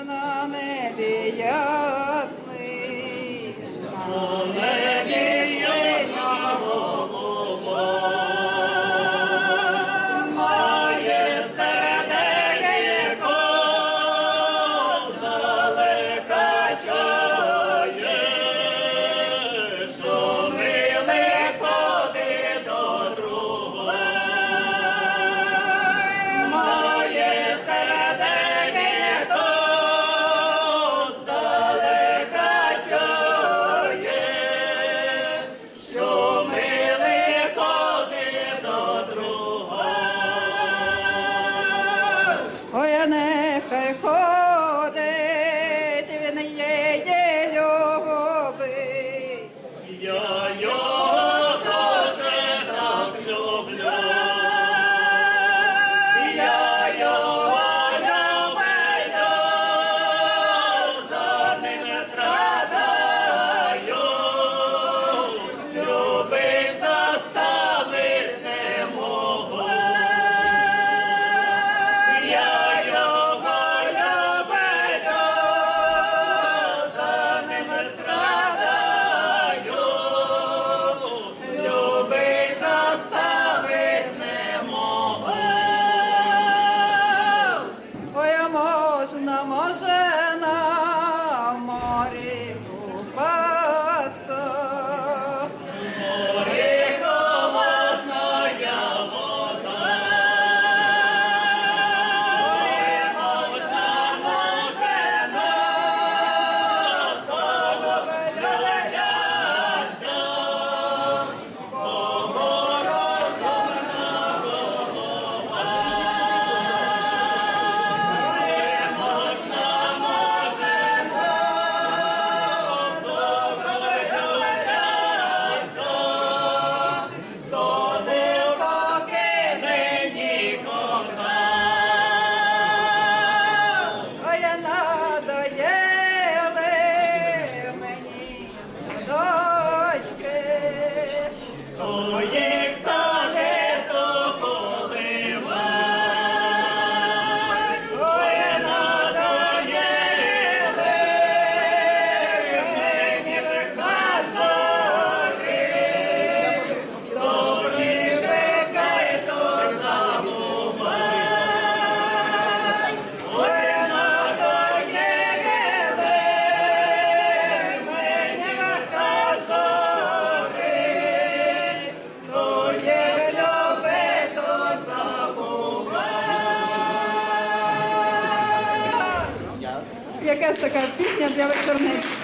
на небі ясно. нехай ходить, він її любить. Я його дуже так люблю, я його якась така пісня для вечорниць.